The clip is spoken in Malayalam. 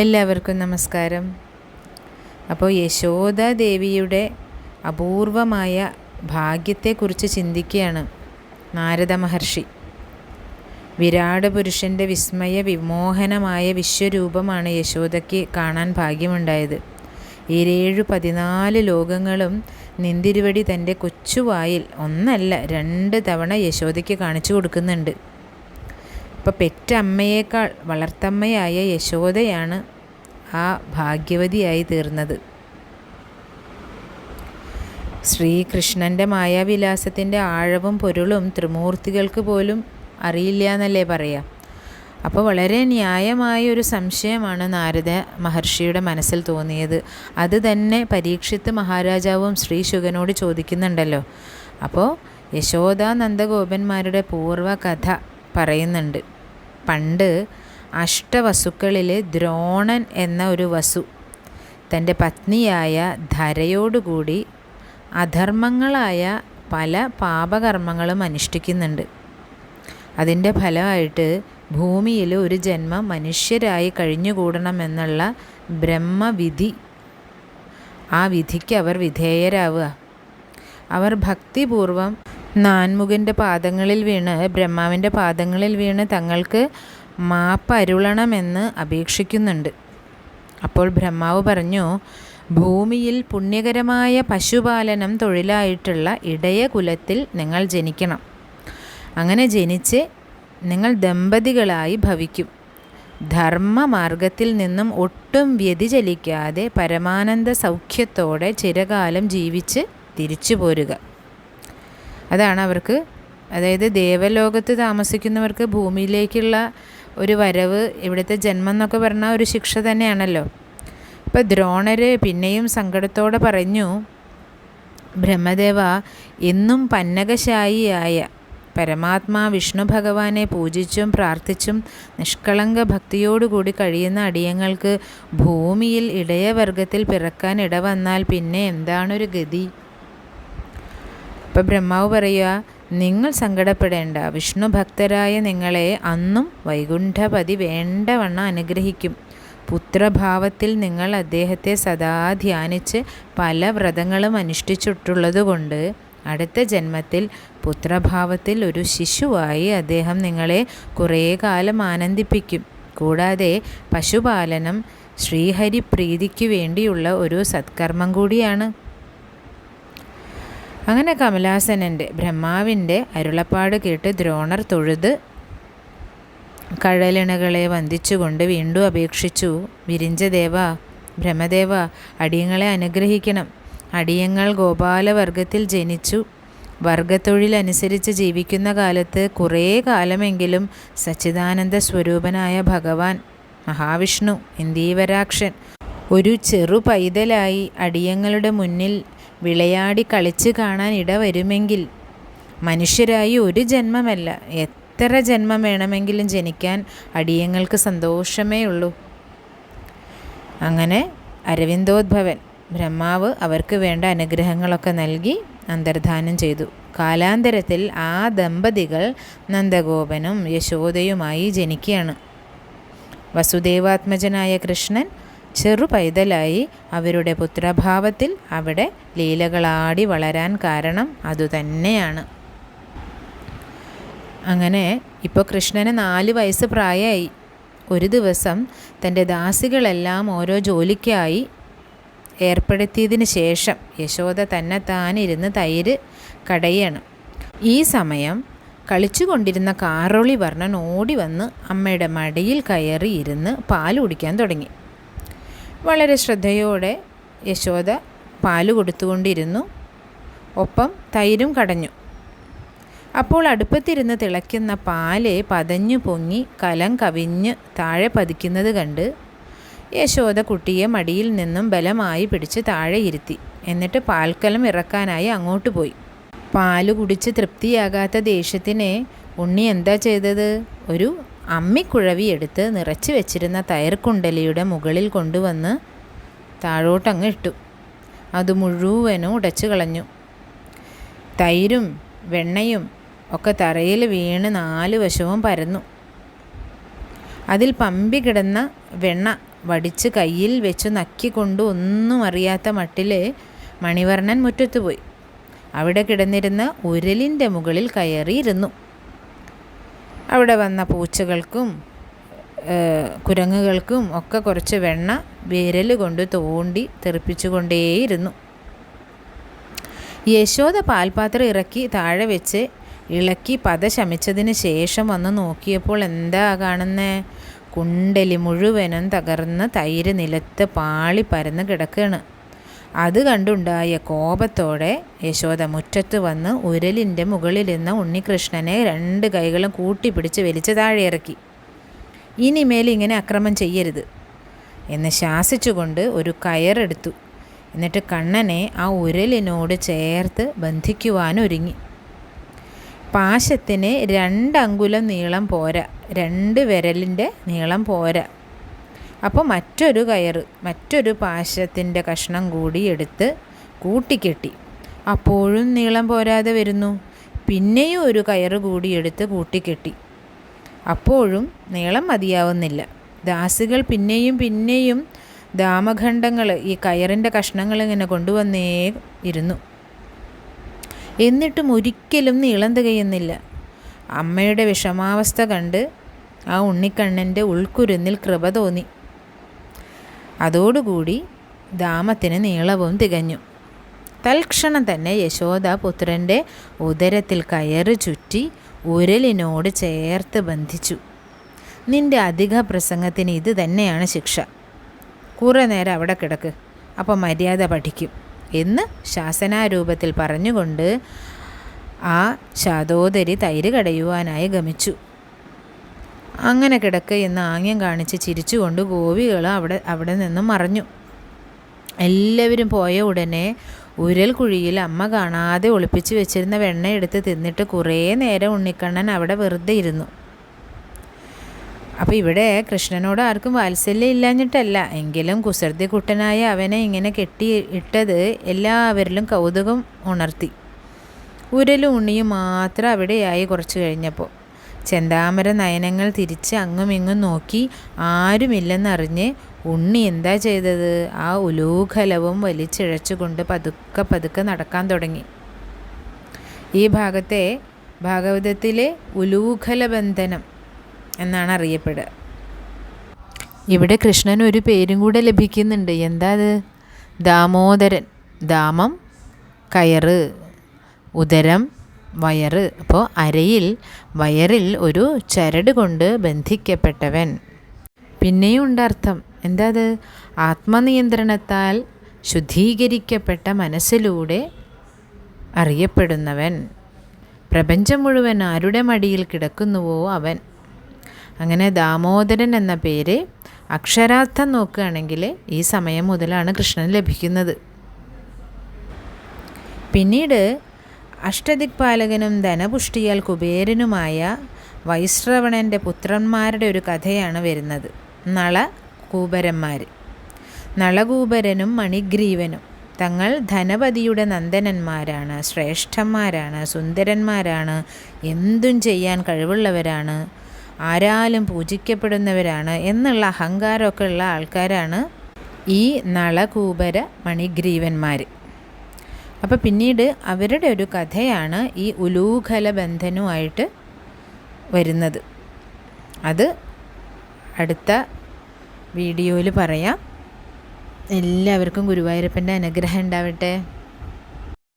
എല്ലാവർക്കും നമസ്കാരം. അപ്പോൾ യശോദ ദേവിയുടെ അപൂർവമായ ഭാഗ്യത്തെക്കുറിച്ച് ചിന്തിക്കുകയാണ് നാരദ മഹർഷി. വിരാട് പുരുഷന്റെ വിസ്മയ വിമോഹനമായ വിശ്വരൂപമാണ് യശോദയ്ക്ക് കാണാൻ ഭാഗ്യമുണ്ടായത്. ഈരേഴു പതിനാല് ലോകങ്ങളും നിന്തിരുവടി തന്റെ കൊച്ചുവായിൽ ഒന്നല്ല രണ്ട് തവണ യശോദയ്ക്ക് കാണിച്ചു കൊടുക്കുന്നുണ്ട്. ഇപ്പോൾ പെറ്റമ്മയേക്കാൾ വളർത്തമ്മയായ യശോദയാണ് ആ ഭാഗ്യവതിയായി തീർന്നത്. ശ്രീകൃഷ്ണന്റെ മായാവിലാസത്തിന്റെ ആഴവും പൊരുളും ത്രിമൂർത്തികൾക്ക് പോലും അറിയില്ല എന്നല്ലേ പറയാം? അപ്പോൾ വളരെ ന്യായമായ ഒരു സംശയമാണ് നാരദ മഹർഷിയുടെ മനസ്സിൽ തോന്നിയത്. അത് തന്നെ പരീക്ഷിത്ത് മഹാരാജാവും ശ്രീ ശുഗനോട് ചോദിക്കുന്നുണ്ടല്ലോ. അപ്പോൾ യശോദ നന്ദഗോപന്മാരുടെ പൂർവ കഥ പറയുന്നുണ്ട്. പണ്ട് അഷ്ടവസുക്കളിൽ ദ്രോണൻ എന്ന ഒരു വസു തന്റെ പത്നിയായ ധരയോടുകൂടി അധർമ്മങ്ങളായ പല പാപകർമ്മങ്ങളും അനുഷ്ഠിക്കുന്നുണ്ട്. അതിന്റെ ഫലമായിട്ട് ഭൂമിയിൽ ഒരു ജന്മം മനുഷ്യരായി കഴിഞ്ഞുകൂടണമെന്നുള്ള ബ്രഹ്മവിധി ആ വിധിക്ക് അവർ വിധേയരാവുക. അവർ ഭക്തിപൂർവം നാൻമുഖന്റെ പാദങ്ങളിൽ വീണ് ബ്രഹ്മാവിന്റെ പാദങ്ങളിൽ വീണ് തങ്ങൾക്ക് മാപ്പരുളണമെന്ന് അപേക്ഷിക്കുന്നുണ്ട്. അപ്പോൾ ബ്രഹ്മാവ് പറഞ്ഞു ഭൂമിയിൽ പുണ്യകരമായ പശുപാലനം തൊഴിലായിട്ടുള്ള ഇടയ കുലത്തിൽ നിങ്ങൾ ജനിക്കണം. അങ്ങനെ ജനിച്ച് നിങ്ങൾ ദമ്പതികളായി ഭവിക്കും. ധർമ്മമാർഗത്തിൽ നിന്നും ഒട്ടും വ്യതിചലിക്കാതെ പരമാനന്ദ സൗഖ്യത്തോടെ ചിരകാലം ജീവിച്ച് തിരിച്ചു പോരുക അതാണ് അവർക്ക്. അതായത് ദേവലോകത്ത് താമസിക്കുന്നവർക്ക് ഭൂമിയിലേക്കുള്ള ഒരു വരവ് ഇവിടുത്തെ ജന്മം എന്നൊക്കെ പറഞ്ഞാൽ ഒരു ശിക്ഷ തന്നെയാണല്ലോ. ഇപ്പം ദ്രോണർ പിന്നെയും സങ്കടത്തോടെ പറഞ്ഞു ബ്രഹ്മദേവ എന്നും പന്നകശായിയായ പരമാത്മാ വിഷ്ണു ഭഗവാനെ പൂജിച്ചും പ്രാർത്ഥിച്ചും നിഷ്കളങ്ക ഭക്തിയോടുകൂടി കഴിയുന്ന അടിയങ്ങൾക്ക് ഭൂമിയിൽ ഇടയവർഗത്തിൽ പിറക്കാൻ ഇടവന്നാൽ പിന്നെ എന്താണൊരു ഗതി? ഇപ്പം ബ്രഹ്മാവ് പറയുക നിങ്ങൾ സങ്കടപ്പെടേണ്ട. വിഷ്ണു ഭക്തരായ നിങ്ങളെ അന്നും വൈകുണ്ഠപതി വേണ്ടവണ്ണം അനുഗ്രഹിക്കും. പുത്രഭാവത്തിൽ നിങ്ങൾ അദ്ദേഹത്തെ സദാ ധ്യാനിച്ച് പല വ്രതങ്ങളും അനുഷ്ഠിച്ചിട്ടുള്ളതുകൊണ്ട് അടുത്ത ജന്മത്തിൽ പുത്രഭാവത്തിൽ ഒരു ശിശുവായി അദ്ദേഹം നിങ്ങളെ കുറേ കാലം ആനന്ദിപ്പിക്കും. കൂടാതെ പശുപാലനം ശ്രീഹരി പ്രീതിക്ക് വേണ്ടിയുള്ള ഒരു സത്കർമ്മം കൂടിയാണ്. അങ്ങനെ കമലാസനന്റെ ബ്രഹ്മാവിന്റെ അരുളപ്പാട് കേട്ട് ദ്രോണർ തൊഴുത് കഴലിണകളെ വന്ദിച്ചുകൊണ്ട് വീണ്ടും അപേക്ഷിച്ചു വിരിഞ്ചദേവ ബ്രഹ്മദേവ അടിയങ്ങളെ അനുഗ്രഹിക്കണം. അടിയങ്ങൾ ഗോപാലവർഗത്തിൽ ജനിച്ചു. വർഗത്തൊഴിലനുസരിച്ച് ജീവിക്കുന്ന കാലത്ത് കുറേ കാലമെങ്കിലും സച്ചിദാനന്ദ സ്വരൂപനായ ഭഗവാൻ മഹാവിഷ്ണു ഇന്ദീവരാക്ഷൻ ഒരു ചെറു പൈതലായി അടിയങ്ങളുടെ മുന്നിൽ വിളയാടി കളിച്ച് കാണാൻ ഇടവരുമെങ്കിൽ മനുഷ്യരായി ഒരു ജന്മമല്ല. എത്ര ജന്മം വേണമെങ്കിലും ജനിക്കാൻ അടിയങ്ങൾക്ക് സന്തോഷമേ ഉള്ളൂ. അങ്ങനെ അരവിന്ദോദ്ഭവൻ ബ്രഹ്മാവ് അവർക്ക് വേണ്ട അനുഗ്രഹങ്ങളൊക്കെ നൽകി അന്തർധാനം ചെയ്തു. കാലാന്തരത്തിൽ ആ ദമ്പതികൾ നന്ദഗോപനും യശോദയുമായി ജനിക്കുകയാണ്. വസുദേവാത്മജനായ കൃഷ്ണൻ ചെറു പൈതലായി അവരുടെ പുത്രഭാവത്തിൽ അവിടെ ലീലകളാടി വളരാൻ കാരണം അതുതന്നെയാണ്. അങ്ങനെ ഇപ്പോൾ കൃഷ്ണന് നാല് വയസ്സ് പ്രായമായി. ഒരു ദിവസം തന്റെ ദാസികളെല്ലാം ഓരോ ജോലിക്കായി ഏർപ്പെടുത്തിയതിന് ശേഷം യശോദ തന്നെ താനിരുന്ന് തൈര് കടയാണ്. ഈ സമയം കളിച്ചുകൊണ്ടിരുന്ന കാറൊളി വർണൻ ഓടി വന്ന് അമ്മയുടെ മടിയിൽ കയറി ഇരുന്ന് പാൽ കുടിക്കാൻ തുടങ്ങി. വളരെ ശ്രദ്ധയോടെ യശോദ പാൽ കൊടുത്തുകൊണ്ടിരുന്നു. ഒപ്പം തൈരും കടഞ്ഞു. അപ്പോൾ അടുപ്പത്തിരുന്ന് തിളയ്ക്കുന്ന പാൽ പതഞ്ഞു പൊങ്ങി കലം കവിഞ്ഞ് താഴെ പതിക്കുന്നത് കണ്ട് യശോദ കുട്ടിയെ മടിയിൽ നിന്നും ബലമായി പിടിച്ച് താഴെ ഇരുത്തി. എന്നിട്ട് പാൽക്കലം ഇറക്കാനായി അങ്ങോട്ട് പോയി. പാൽ കുടിച്ച് തൃപ്തിയാകാത്ത ദേഷ്യത്തിനെ ഉണ്ണി എന്താ ചെയ്തത്? ഒരു അമ്മിക്കുഴവി എടുത്ത് നിറച്ച് വെച്ചിരുന്ന തയർക്കുണ്ടലിയുടെ മുകളിൽ കൊണ്ടുവന്ന് താഴോട്ടങ്ങ് ഇട്ടു. അത് മുഴുവനും ഉടച്ചു കളഞ്ഞു. തൈരും വെണ്ണയും ഒക്കെ തറയിൽ വീണ് നാല് വശവും പരന്നു. അതിൽ പമ്പി കിടന്ന വെണ്ണ വടിച്ച് കയ്യിൽ വെച്ച് നക്കിക്കൊണ്ട് ഒന്നും അറിയാത്ത മട്ടിൽ മണിവർണൻ മുറ്റത്തുപോയി. അവിടെ കിടന്നിരുന്ന ഉരലിന്റെ മുകളിൽ കയറിയിരുന്നു. അവിടെ വന്ന പൂച്ചകൾക്കും കുരങ്ങുകൾക്കും ഒക്കെ കുറച്ച് വെണ്ണ വിരൽ കൊണ്ട് തോണ്ടി തെറിപ്പിച്ചുകൊണ്ടേയിരുന്നു. യശോദ പാൽപാത്രം ഇറക്കി താഴെ വെച്ച് ഇളക്കി പത ശമിച്ചതിന് ശേഷം വന്ന് നോക്കിയപ്പോൾ എന്താ കാണുന്നേ? കുണ്ടലി മുഴുവനും തകർന്ന് തൈര് നിലത്ത് പാളി പരന്ന് കിടക്കുകയാണ് അത് കണ്ടുണ്ടായ കോപത്തോടെ യശോദ മുറ്റത്ത് വന്ന് ഉരലിന്റെ മുകളിലിരുന്ന ഉണ്ണികൃഷ്ണനെ രണ്ട് കൈകളും കൂട്ടിപ്പിടിച്ച് വലിച്ച് താഴെ ഇറക്കി ഇനിമേൽ ഇങ്ങനെ അക്രമം ചെയ്യരുത് എന്ന് ശാസിച്ചുകൊണ്ട് ഒരു കയറെടുത്തു. എന്നിട്ട് കണ്ണനെ ആ ഉരലിനോട് ചേർത്ത് ബന്ധിക്കുവാനൊരുങ്ങി. പാശത്തിന് രണ്ടങ്കുലം നീളം പോരാ രണ്ട് വിരലിന്റെ നീളം പോരാ അപ്പോൾ മറ്റൊരു കയർ മറ്റൊരു പാശത്തിന്റെ കഷ്ണം കൂടി എടുത്ത് കൂട്ടിക്കെട്ടി. അപ്പോഴും നീളം പോരാതെ വരുന്നു. പിന്നെയും ഒരു കയറ് കൂടി എടുത്ത് കൂട്ടിക്കെട്ടി. അപ്പോഴും നീളം മതിയാവുന്നില്ല. ദാസികൾ പിന്നെയും പിന്നെയും ദാമഖണ്ഡങ്ങൾ ഈ കയറിന്റെ കഷ്ണങ്ങൾ ഇങ്ങനെ കൊണ്ടുവന്നേ ഇരുന്നു. എന്നിട്ടും ഒരിക്കലും നീളം തികയുന്നില്ല. അമ്മയുടെ വിഷമാവസ്ഥ കണ്ട് ആ ഉണ്ണിക്കണ്ണന്റെ ഉൾക്കുരുന്നിൽ കൃപ തോന്നി. അതോടുകൂടി ദാമത്തിന് നീളവും തികഞ്ഞു. തൽക്ഷണം തന്നെ യശോദ പുത്രന്റെ ഉദരത്തിൽ കയറ് ചുറ്റി ഉരലിനോട് ചേർത്ത് ബന്ധിച്ചു. നിന്റെ അധിക പ്രസംഗത്തിന് ഇത് തന്നെയാണ് ശിക്ഷ. കുറേ നേരം അവിടെ കിടക്ക് അപ്പോൾ മര്യാദ പഠിക്കും എന്ന് ശാസനാരൂപത്തിൽ പറഞ്ഞുകൊണ്ട് ആ ശാതോദരി തൈര് കടയുവാനായി ഗമിച്ചു. അങ്ങനെ കിടക്ക് എന്ന് ആംഗ്യം കാണിച്ച് ചിരിച്ചുകൊണ്ട് ഗോപികൾ അവിടെ അവിടെ നിന്നും മറഞ്ഞു. എല്ലാവരും പോയ ഉടനെ ഉരൽ കുഴിയിൽ അമ്മ കാണാതെ ഒളിപ്പിച്ച് വെച്ചിരുന്ന വെണ്ണ എടുത്ത് തിന്നിട്ട് കുറേ നേരം ഉണ്ണിക്കണ്ണൻ അവിടെ വെറുതെ ഇരുന്നു. അപ്പോൾ ഇവിടെ കൃഷ്ണനോട് ആർക്കും വാത്സല്യം ഇല്ലാഞ്ഞിട്ടല്ല. എങ്കിലും കുസൃതി കുട്ടനായ അവനെ ഇങ്ങനെ കെട്ടി ഇട്ടത് എല്ലാവരിലും കൗതുകം ഉണർത്തി. ഉരലും ഉണ്ണിയും മാത്രം അവിടെയായി കുറച്ച് കഴിഞ്ഞപ്പോൾ ചെന്താമര നയനങ്ങൾ തിരിച്ച് അങ്ങുമിങ്ങും നോക്കി ആരുമില്ലെന്നറിഞ്ഞ് ഉണ്ണി എന്താ ചെയ്തത്? ആ ഉലൂഖലവും വലിച്ചിഴച്ചുകൊണ്ട് പതുക്കെ പതുക്കെ നടക്കാൻ തുടങ്ങി. ഈ ഭാഗത്തെ ഭാഗവതത്തിലെ ഉലൂഖല ബന്ധനം എന്നാണ് അറിയപ്പെടുക. ഇവിടെ കൃഷ്ണൻ ഒരു പേരും കൂടെ ലഭിക്കുന്നുണ്ട്. എന്താ അത് ദാമോദരൻ. ദാമം കയറ് ഉദരം വയറ്. അപ്പോൾ അരയിൽ വയറിൽ ഒരു ചരട് കൊണ്ട് ബന്ധിക്കപ്പെട്ടവൻ. പിന്നെയും ഉണ്ട് അർത്ഥം. എന്താ അത്? ആത്മനിയന്ത്രണത്താൽ ശുദ്ധീകരിക്കപ്പെട്ട മനസ്സിലൂടെ അറിയപ്പെടുന്നവൻ. പ്രപഞ്ചം മുഴുവൻ ആരുടെ മടിയിൽ കിടക്കുന്നുവോ അവൻ. അങ്ങനെ ദാമോദരൻ എന്ന പേര് അക്ഷരാർത്ഥം നോക്കുകയാണെങ്കിൽ ഈ സമയം മുതലാണ് കൃഷ്ണൻ ലഭിക്കുന്നത്. പിന്നീട് അഷ്ടദിക്പാലകനും ധനപുഷ്ടിയാൽ കുബേരനുമായ വൈശ്രവണന്റെ പുത്രന്മാരുടെ ഒരു കഥയാണ് വരുന്നത്. നള കൂപരന്മാർ നളകൂപരനും മണിഗ്രീവനും തങ്ങൾ ധനപതിയുടെ നന്ദനന്മാരാണ് ശ്രേഷ്ഠന്മാരാണ് സുന്ദരന്മാരാണ് എന്തും ചെയ്യാൻ കഴിവുള്ളവരാണ് ആരാലും പൂജിക്കപ്പെടുന്നവരാണ് എന്നുള്ള അഹങ്കാരമൊക്കെ ഉള്ള ആൾക്കാരാണ് ഈ നളകൂപര മണിഗ്രീവന്മാർ അപ്പോൾ പിന്നീട് അവരുടെ ഒരു കഥയാണ് ഈ ഉലൂഖല ബന്ധനുമായിട്ട് വരുന്നത്. അത് അടുത്ത വീഡിയോയിൽ പറയാം. എല്ലാവർക്കും ഗുരുവായൂരപ്പന്റെ അനുഗ്രഹം ഉണ്ടാവട്ടെ.